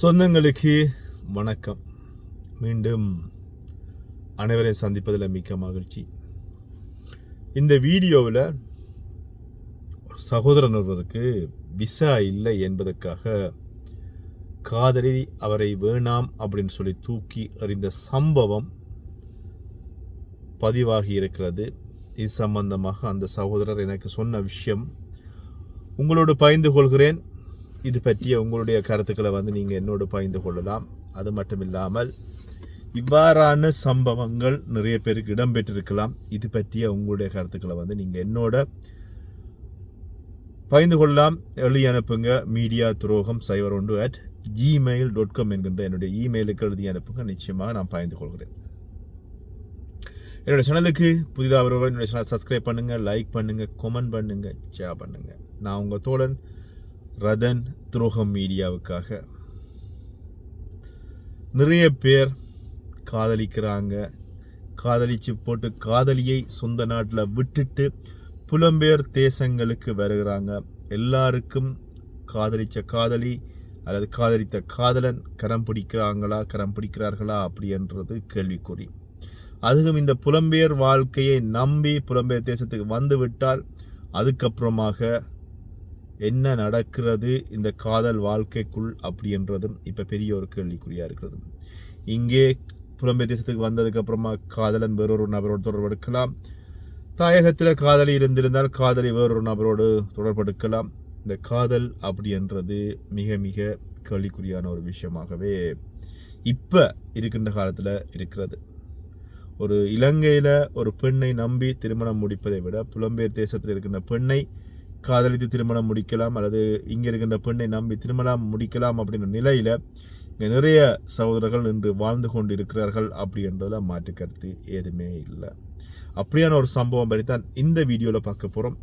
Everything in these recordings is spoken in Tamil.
சொந்தங்களுக்கு வணக்கம். மீண்டும் அனைவரையும் சந்திப்பதில் மிக்க மகிழ்ச்சி. இந்த வீடியோவில் ஒரு சகோதரன் ஒருவருக்கு விசா இல்லை என்பதற்காக காதலி அவரை வேணாம் அப்படின்னு சொல்லி தூக்கி எறிந்த சம்பவம் பதிவாகி இருக்கிறது. இது சம்பந்தமாக அந்த சகோதரர் எனக்கு சொன்ன விஷயம். உங்களோடு பகிர்ந்து கொள்கிறேன். இது பற்றிய உங்களுடைய கருத்துக்களை வந்து நீங்கள் என்னோடு பகிர்ந்து கொள்ளலாம். அது மட்டும் இல்லாமல் இவ்வாறான சம்பவங்கள் நிறைய பேருக்கு இடம்பெற்றிருக்கலாம். இது பற்றிய உங்களுடைய கருத்துக்களை வந்து நீங்கள் என்னோட பகிர்ந்து கொள்ளலாம். எழுதி அனுப்புங்க. மீடியா துரோகம் சைவர் ஒன்று அட் ஜிமெயில் டாட் காம் என்கின்ற என்னுடைய இமெயிலுக்கு எழுதி அனுப்புங்க. நிச்சயமாக நான் பகிர்ந்து கொள்கிறேன். என்னோடய சேனலுக்கு புதிதாக வருவர் என்னோடய சேனல் சப்ஸ்கிரைப் பண்ணுங்கள் லைக் பண்ணுங்கள் கமெண்ட் பண்ணுங்கள் ஷேர் பண்ணுங்கள் நான் உங்கள் தோழன் ரதன் துரோகம் மீடியாவுக்காக. நிறைய பேர் காதலிக்கிறாங்க. காதலிச்சு போட்டு காதலியை சொந்த நாட்டில் விட்டுட்டு புலம்பெயர் தேசங்களுக்கு வருகிறாங்க. எல்லாருக்கும் காதலிச்ச காதலி அல்லது காதலித்த காதலன் கரம் பிடிக்கிறாங்களா கரம் பிடிக்கிறார்களா அப்படின்றது கேள்விக்குறி. அதுவும் இந்த புலம்பெயர் வாழ்க்கையை நம்பி புலம்பெயர் தேசத்துக்கு வந்து விட்டால் அதுக்கப்புறமாக என்ன நடக்கிறது இந்த காதல் வாழ்க்கைக்குள் அப்படின்றதும் இப்போ பெரிய ஒரு கேள்விக்குறியாக இருக்கிறது. இங்கே புலம்பெயர் தேசத்துக்கு வந்ததுக்கப்புறமா காதலன் வேறொரு நபரோடு தொடர்பெடுக்கலாம் தாயகத்தில் காதலி இருந்திருந்தால் காதலி வேறொரு நபரோடு தொடர்பெடுக்கலாம் இந்த காதல் அப்படின்றது மிக மிக கேள்விக்குறியான ஒரு விஷயமாகவே இப்போ இருக்கின்ற காலத்தில் இருக்கிறது. ஒரு இலங்கையில் ஒரு பெண்ணை நம்பி திருமணம் முடிப்பதை விட புலம்பெயர் தேசத்தில் இருக்கின்ற பெண்ணை காதலித்து திருமணம் முடிக்கலாம் அல்லது இங்கே இருக்கின்ற பெண்ணை நம்பி திருமணம் முடிக்கலாம் அப்படின்ற நிலையில் இங்கே நிறைய சகோதரர்கள் இன்று வாழ்ந்து கொண்டு இருக்கிறார்கள் அப்படின்றதில் மாற்று கருத்து எதுவுமே இல்லை. அப்படியான ஒரு சம்பவம் பற்றி தான் இந்த வீடியோவில் பார்க்க போகிறோம்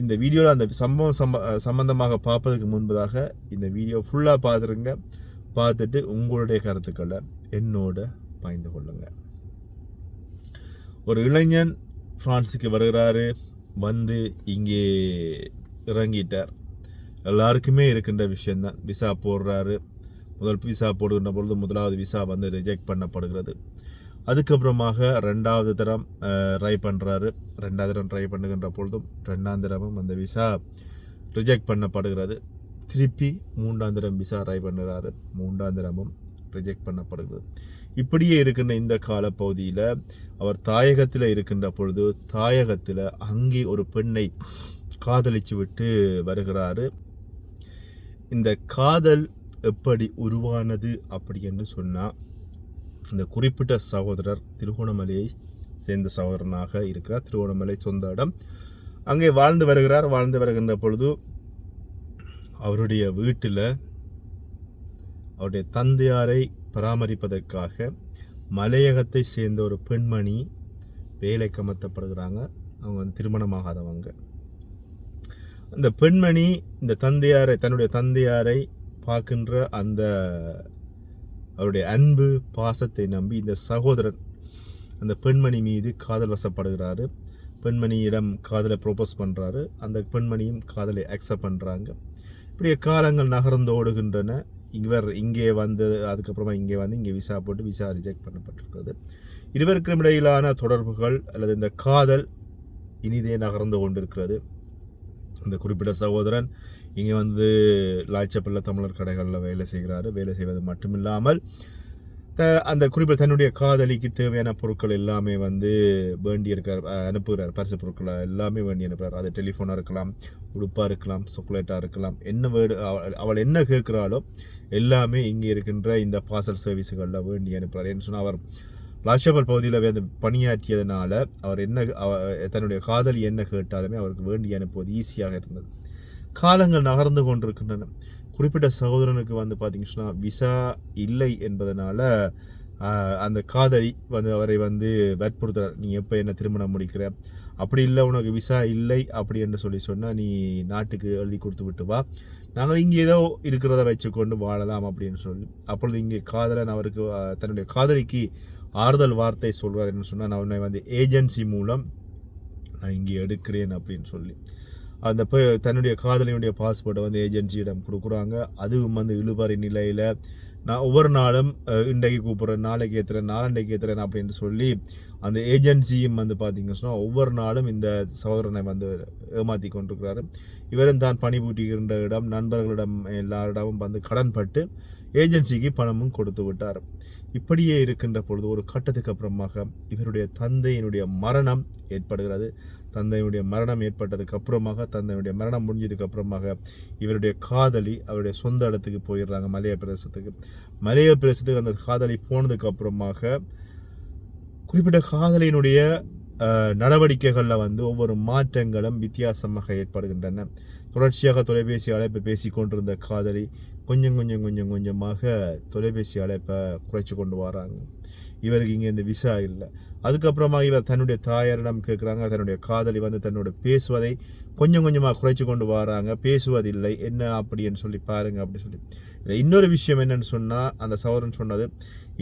இந்த வீடியோவில் அந்த சம்பவம் சம்ப சம்பந்தமாக பார்ப்பதற்கு முன்பதாக இந்த வீடியோ ஃபுல்லாக பார்த்துருங்க. பார்த்துட்டு உங்களுடைய கருத்துக்களை என்னோட பயந்து கொள்ளுங்கள் ஒரு இளைஞன் ஃப்ரான்ஸுக்கு வருகிறாரு. வந்து இங்கே இறங்கிட்டார். எல்லாருக்குமே இருக்கின்ற விஷயந்தான் விசா போடுறாரு. முதல் விசா போடுகின்ற பொழுது முதலாவது விசா வந்து ரிஜெக்ட் பண்ணப்படுகிறது. அதுக்கப்புறமாக ரெண்டாவது தரம் ட்ரை பண்ணுறாரு ரெண்டாவது தரம் ட்ரை பண்ணுகின்ற பொழுதும் ரெண்டாம் தரமும் அந்த விசா ரிஜெக்ட் பண்ணப்படுகிறது. திருப்பி மூன்றாம் தரம் விசா ட்ரை பண்ணுறாரு மூன்றாம் தரமும் ரிஜெக்ட் பண்ணப்படுகிறது. இப்படியே இருக்கின்ற இந்த காலப்பகுதியில் அவர் தாயகத்தில் இருக்கின்ற பொழுது தாயகத்தில் அங்கே ஒரு பெண்ணை காதலிச்சு விட்டு வருகிறாரு. இந்த காதல் எப்படி உருவானது அப்படி என்று சொன்னால் இந்த குறிப்பிட்ட சகோதரர் திருகோணமலையை சேர்ந்த சகோதரனாக இருக்கிறார். திருகோணமலை சொந்த இடம். அங்கே வாழ்ந்து வருகிறார். வாழ்ந்து வருகின்ற பொழுது அவருடைய வீட்டில் அவருடைய தந்தையாரை பராமரிப்பதற்காக மலையகத்தை சேர்ந்த ஒரு பெண்மணி வேலை கமத்தப்படுகிறாங்க. அவங்க வந்து திருமணமாகாதவங்க. அந்த பெண்மணி இந்த தந்தையாரை தன்னுடைய தந்தையாரை பார்க்கின்ற அந்த அவருடைய அன்பு பாசத்தை நம்பி இந்த சகோதரன் அந்த பெண்மணி மீது காதல் வசப்படுகிறாரு. பெண்மணியிடம் காதலை ப்ரோபோஸ் பண்ணுறாரு அந்த பெண்மணியும் காதலை அக்செப்ட் பண்ணுறாங்க இப்படிய காலங்கள் நகர்ந்து ஓடுகின்றன. இவர் இங்கே வந்து அதுக்கப்புறமா இங்கே வந்து இங்கே விசா போட்டு விசா ரிஜெக்ட் பண்ணப்பட்டிருக்கிறது. இருவருக்கும் இடையிலான தொடர்புகள் அல்லது இந்த காதல் இனிதே நகர்ந்து கொண்டிருக்கிறது. இந்த குறிப்பிட்ட சகோதரன் இங்கே வந்து லாய்ச்சப்பள்ள தமிழர் கடைகளில் வேலை செய்கிறாரு. வேலை செய்வது மட்டுமில்லாமல் அந்த குறிப்பிட்ட தன்னுடைய காதலிக்கு தேவையான பொருட்கள் எல்லாமே வந்து வேண்டி இருக்கார் அனுப்புகிறார். பரிசு பொருட்களை எல்லாமே வேண்டி அனுப்புகிறார். அது டெலிஃபோனாக இருக்கலாம் உடுப்பாக இருக்கலாம் சாக்லேட்டாக இருக்கலாம் என்ன வேடு அவள் என்ன கேட்குறாளோ எல்லாமே இங்கே இருக்கின்ற இந்த பார்சல் சர்வீஸுகளில் வேண்டி அனுப்புகிறார். என்று சொன்னால் அவர் லாஷபல் பகுதியில் வந்து பணியாற்றியதுனால அவர் என்ன தன்னுடைய காதலி என்ன கேட்டாலுமே அவருக்கு வேண்டி அனுப்புவது ஈஸியாக இருந்தது. காலங்கள் நகர்ந்து கொண்டிருக்கின்றன. குறிப்பிட்ட சகோதரனுக்கு வந்து பார்த்திங்க சொன்னால் விசா இல்லை என்பதனால் அந்த காதலி வந்து அவரை வந்து வற்புறுத்துறார். நீ எப்போ என்ன திருமணம் முடிக்கிற? அப்படி இல்லை உனக்கு விசா இல்லை அப்படி என்று சொல்லி சொன்னால் நீ நாட்டுக்கு எழுதி கொடுத்து விட்டு வா. நாங்கள் இங்கே ஏதோ இருக்கிறத வச்சுக்கொண்டு வாழலாம் அப்படின்னு சொல்லி. அப்பொழுது இங்கே காதலன் அவருக்கு தன்னுடைய காதலிக்கு ஆறுதல் வார்த்தை சொல்வார் என்று சொன்னால் நான் உன்னை வந்து ஏஜென்சி மூலம் நான் இங்கே எடுக்கிறேன் அப்படின்னு சொல்லி. அந்த பெ- தன்னுடைய காதலியுடைய பாஸ்போர்ட்டை வந்து ஏஜென்சியிடம் கொடுக்குறாங்க. அதுவும் வந்து இழுபறி நிலையில் நான் ஒவ்வொரு நாளும் இன்றைக்கு கூப்பிட்றேன் நாளைக்கு ஏற்றுறேன் நாளண்டைக்கு ஏற்றுறேன் அப்படின்னு சொல்லி அந்த ஏஜென்சியும் வந்து பார்த்திங்க சொன்னால் ஒவ்வொரு நாளும் இந்த சகோதரனை வந்து ஏமாற்றி கொண்டிருக்கிறாரு. இவரும் தான் பணிபுரிகின்ற இடம் நண்பர்களிடம் எல்லாரிடமும் வந்து கடன்பட்டு ஏஜென்சிக்கு பணமும் கொடுத்து விட்டார். இப்படியே இருக்கின்ற பொழுது ஒரு கட்டத்துக்கு அப்புறமாக இவருடைய தந்தையினுடைய மரணம் ஏற்படுகிறது. தந்தையினுடைய மரணம் ஏற்பட்டதுக்கு அப்புறமாக தந்தையுடைய மரணம் முடிஞ்சதுக்கு அப்புறமாக இவருடைய காதலி அவருடைய சொந்த இடத்துக்கு போயிடுறாங்க மலைய பிரதேசத்துக்கு. மலைய பிரதேசத்துக்கு அந்த காதலி போனதுக்கு அப்புறமாக குறிப்பிட்ட காதலியினுடைய நடவடிக்கைகளில் வந்து ஒவ்வொரு மாற்றங்களும் வித்தியாசமாக ஏற்படுகின்றன. தொடர்ச்சியாக தொலைபேசி அழைப்பை பேசி கொண்டிருந்த காதலி கொஞ்சம் கொஞ்சம் கொஞ்சம் கொஞ்சமாக தொலைபேசி அழைப்பை குறைச்சி கொண்டு வராங்க. இவருக்கு இங்கே இந்த விசா இல்லை. அதுக்கப்புறமா இவர் தன்னுடைய தாயாரிடம் கேட்குறாங்க தன்னுடைய காதலி வந்து தன்னோட பேசுவதை கொஞ்சம் கொஞ்சமாக குறைச்சி கொண்டு வராங்க பேசுவதில்லை என்ன அப்படின்னு சொல்லி பாருங்கள் அப்படின்னு சொல்லி. இன்னொரு விஷயம் என்னன்னு சொன்னால் அந்த சௌரன் சொன்னது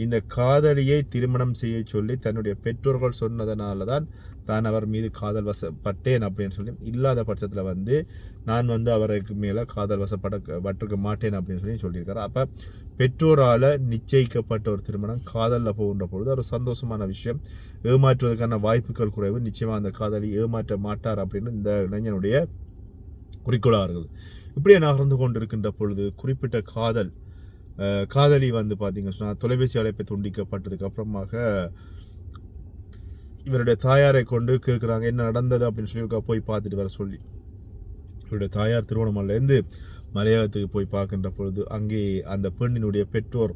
இந்த காதலியை திருமணம் செய்ய சொல்லி தன்னுடைய பெற்றோர்கள் சொன்னதனால தான் தான் அவர் மீது காதல் வசப்பட்டேன் அப்படின்னு சொல்லி இல்லாத பட்சத்தில் வந்து நான் வந்து அவருக்கு மேலே காதல் வசப்பட பட்டிருக்க மாட்டேன் அப்படின்னு சொல்லி சொல்லியிருக்காரு. அப்போ பெற்றோரால் நிச்சயிக்கப்பட்ட ஒரு திருமணம் காதலில் போகின்ற பொழுது ஒரு சந்தோஷமான விஷயம். ஏமாற்றுவதற்கான வாய்ப்புகள் குறைவு. நிச்சயமாக அந்த காதலி ஏமாற்ற மாட்டார் அப்படின்னு இந்த இளைஞனுடைய குறிக்கோளாக இருக்குது இப்படியே நகர்ந்து கொண்டிருக்கின்ற பொழுது குறிப்பிட்ட காதல் காதலி வந்து பார்த்தீங்க சொன்னால் தொலைபேசி அழைப்பை துண்டிக்கப்பட்டதுக்கு அப்புறமாக இவருடைய தாயாரை கொண்டு கேட்குறாங்க என்ன நடந்தது? அப்படின்னு சொல்லி போய் பார்த்துட்டு வர சொல்லி. இவருடைய தாயார் திருவண்ணாமலையிலேருந்து மலையாளத்துக்கு போய் பார்க்கின்ற பொழுது அங்கே அந்த பெண்ணினுடைய பெற்றோர்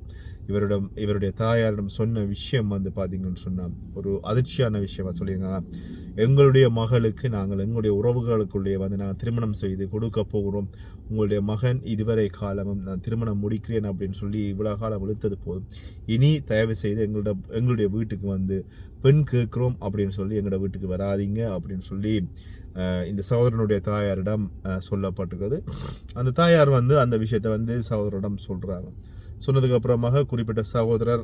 இவரிடம் இவருடைய தாயாரிடம் சொன்ன விஷயம் வந்து பார்த்தீங்கன்னு சொன்னால் ஒரு அதிர்ச்சியான விஷயமா சொல்லியிருக்காங்க. எங்களுடைய மகளுக்கு நாங்கள் எங்களுடைய உறவுகளுக்குள்ளே வந்து நாங்கள் திருமணம் செய்து கொடுக்க போகிறோம். உங்களுடைய மகன் இதுவரை காலமும் நான் திருமணம் முடிக்கிறேன் அப்படின்னு சொல்லி இவ்வளோ காலம் இழுத்தது போதும். இனி தயவு செய்து எங்களோட எங்களுடைய வீட்டுக்கு வந்து பெண் கேட்குறோம் அப்படின்னு சொல்லி எங்களோட வீட்டுக்கு வராதீங்க அப்படின்னு சொல்லி இந்த சகோதரனுடைய தாயாரிடம் அஹ், சொல்லப்பட்டிருக்கிறது. அந்த தாயார் வந்து அந்த விஷயத்தை வந்து சகோதரிடம் சொல்கிறாங்க சொன்னதுக்கு அப்புறமாக குறிப்பிட்ட சகோதரர்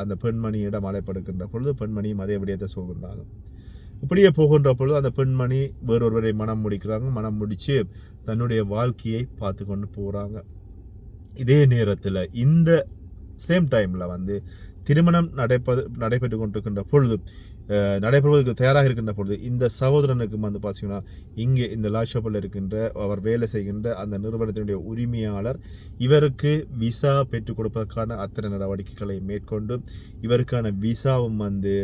அந்த பெண்மணியிடம் அழைப்படுகின்ற பொழுது பெண்மணியும் அதே விடயத்தை சொல்கின்றாங்க இப்படியே போகின்ற பொழுது அந்த பெண்மணி வேறொருவரை மனம் முடிக்கிறாங்க. மனம் முடித்து தன்னுடைய வாழ்க்கையை பார்த்து கொண்டு போகிறாங்க இதே நேரத்தில் இந்த சேம் டைமில் வந்து திருமணம் நடைபெறு நடைபெற்று கொண்டிருக்கின்ற பொழுது நடைபெறுவதற்கு தயாராக இருக்கின்ற பொழுது இந்த சகோதரனுக்கு வந்து பார்த்தீங்கன்னா இங்கே இந்த லாஷப்பில் இருக்கின்ற அவர் வேலை செய்கின்ற அந்த நிறுவனத்தினுடைய உரிமையாளர் இவருக்கு விசா பெற்றுக் கொடுப்பதற்கான அத்தனை நடவடிக்கைகளை மேற்கொண்டு இவருக்கான விசாவும் வந்து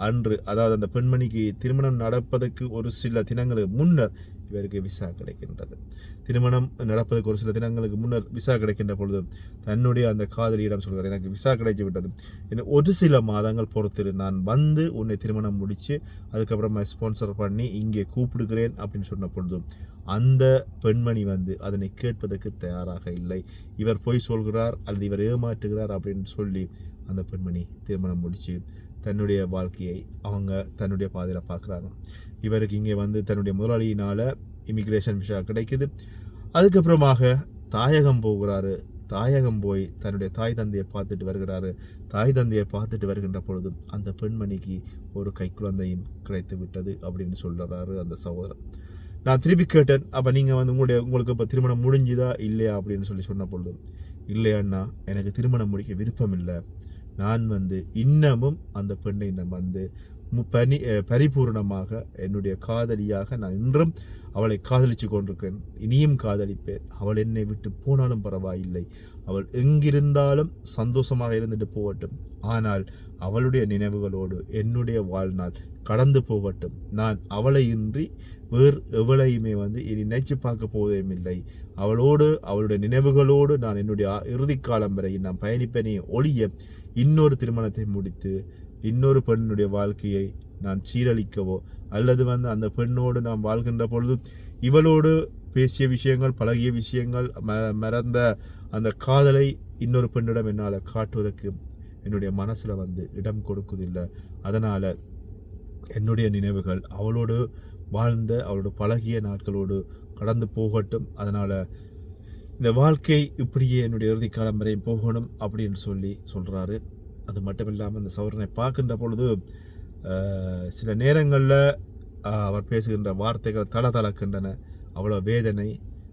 அன்று அதாவது அந்த பெண்மணிக்கு திருமணம் நடப்பதற்கு ஒரு சில தினங்களுக்கு முன்னர் இவருக்கு விசா கிடைக்கின்றது. திருமணம் நடப்பதற்கு ஒரு சில தினங்களுக்கு முன்னர் விசா கிடைக்கின்ற பொழுது தன்னுடைய அந்த காதலியிடம் சொல்கிறார் எனக்கு விசா கிடைச்சி விட்டது என்ன ஒரு சில மாதங்கள் பொறுத்திரு. நான் வந்து உன்னை திருமணம் முடித்து அதுக்கப்புறமா ஸ்பான்சர் பண்ணி இங்கே கூப்பிடுகிறேன் அப்படின்னு சொன்ன பொழுதும் அந்த பெண்மணி வந்து அதனை கேட்பதற்கு தயாராக இல்லை. இவர் பொய் சொல்கிறார் அல்லது இவர் ஏமாற்றுகிறார் அப்படின்னு சொல்லி அந்த பெண்மணி திருமணம் முடித்து தன்னுடைய வாழ்க்கையை அவங்க தன்னுடைய பாதையில் பார்க்குறாங்க. இவருக்கு இங்கே வந்து தன்னுடைய முதலாளியினால் இமிக்ரேஷன் விஷா கிடைக்குது. அதுக்கப்புறமாக தாயகம் போகிறாரு. தாயகம் போய் தன்னுடைய தாய் தந்தையை பார்த்துட்டு வருகிறாரு. தாய் தந்தையை பார்த்துட்டு வருகின்ற பொழுதும் அந்த பெண்மணிக்கு ஒரு கைக்குழந்தையும் கிடைத்து விட்டது அப்படின்னு சொல்கிறாரு அந்த சகோதரன் நான் திருப்பி கேட்டேன் அப்போ நீங்கள் வந்து உங்களுடைய உங்களுக்கு இப்போ திருமணம் முடிஞ்சுதா இல்லையா அப்படின்னு சொல்லி சொன்ன பொழுது இல்லையாண்ணா எனக்கு திருமணம் முடிக்க விருப்பம் இல்லை. நான் வந்து இன்னமும் அந்த பெண்ணை நான் வந்து பனி பரிபூர்ணமாக பரிபூரணமாக என்னுடைய காதலியாக நான் இன்றும் அவளை காதலித்து கொண்டிருக்கிறேன். இனியும் காதலிப்பேன். அவள் என்னை விட்டு போனாலும் பரவாயில்லை. அவள் எங்கிருந்தாலும் சந்தோஷமாக இருந்துட்டு போகட்டும். ஆனால் அவளுடைய நினைவுகளோடு என்னுடைய வாழ்நாள் கடந்து போகட்டும். நான் அவளை இன்றி வேறு எவளையுமே வந்து இனி நினைச்சு பார்க்க போவதும் இல்லை அவளோடு அவளுடைய நினைவுகளோடு நான் என்னுடைய ஆ- இறுதிக் காலம் வரை நான் பயணிப்பனே ஒழிய இன்னொரு திருமணத்தை முடித்து இன்னொரு பெண்ணுடைய வாழ்க்கையை நான் சீரழிக்கவோ அல்லது வந்து அந்த பெண்ணோடு நாம் வாழ்கின்ற பொழுது இவளோடு பேசிய விஷயங்கள் பழகிய விஷயங்கள் ம மறந்த அந்த காதலை இன்னொரு பெண்ணிடம் என்னால் காட்டுவதற்கு என்னுடைய மனசில் வந்து இடம் கொடுக்குதில்லை. அதனால் என்னுடைய நினைவுகள் அவளோடு வாழ்ந்த அவளோட பழகிய நாட்களோடு கடந்து போகட்டும். அதனால் இந்த வாழ்க்கை இப்படியே என்னுடைய இறுதி காலம் வரை போகணும் அப்படின்னு சொல்லி சொல்கிறாரு அது மட்டும் இல்லாமல் இந்த சௌரனை பார்க்கின்ற பொழுது சில நேரங்களில் அவர் பேசுகின்ற வார்த்தைகள் தள தளக்கின்றன அவ்வளோ வேதனை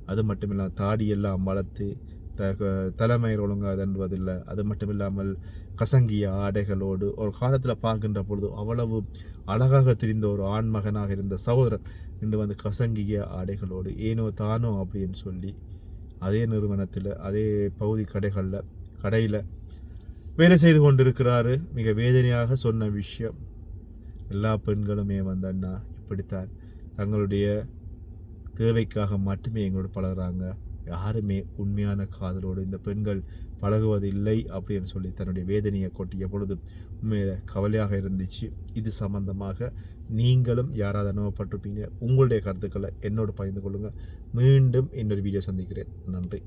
அது மட்டும் இல்லாமல் தாடியெல்லாம் வளர்த்து த தலைமையில் ஒழுங்காக தண்டுவதில்லை அது மட்டும் இல்லாமல் கசங்கிய ஆடைகளோடு ஒரு காலத்தில் பார்க்கின்ற பொழுது அவ்வளவு அழகாக தெரிந்த ஒரு ஆண்மகனாக இருந்த சகோதரன் இன்று வந்து கசங்கிய ஆடைகளோடு ஏனோ தானோ அப்படின்னு சொல்லி அதே நிறுவனத்தில் அதே பகுதி கடைகளில் கடையில் வேலை செய்து கொண்டிருக்கிறாரு. மிக வேதனையாக சொன்ன விஷயம். எல்லா பெண்களுமே வந்து அண்ணா இப்படித்தான். தங்களுடைய தேவைக்காக மட்டுமே எங்களோட பழகுறாங்க. யாருமே உண்மையான காதலோடு இந்த பெண்கள் பழகுவதில்லை அப்படின்னு சொல்லி தன்னுடைய வேதனையை கொட்டிய பொழுது உண்மையில கவலையாக இருந்துச்சு. இது சம்பந்தமாக நீங்களும் யாராவது அனுபவப்பட்டிருப்பீங்க. உங்களுடைய கருத்துக்களை என்னோடு பகிர்ந்து கொள்ளுங்கள் மீண்டும் இன்னொரு வீடியோ சந்திக்கிறேன். நன்றி.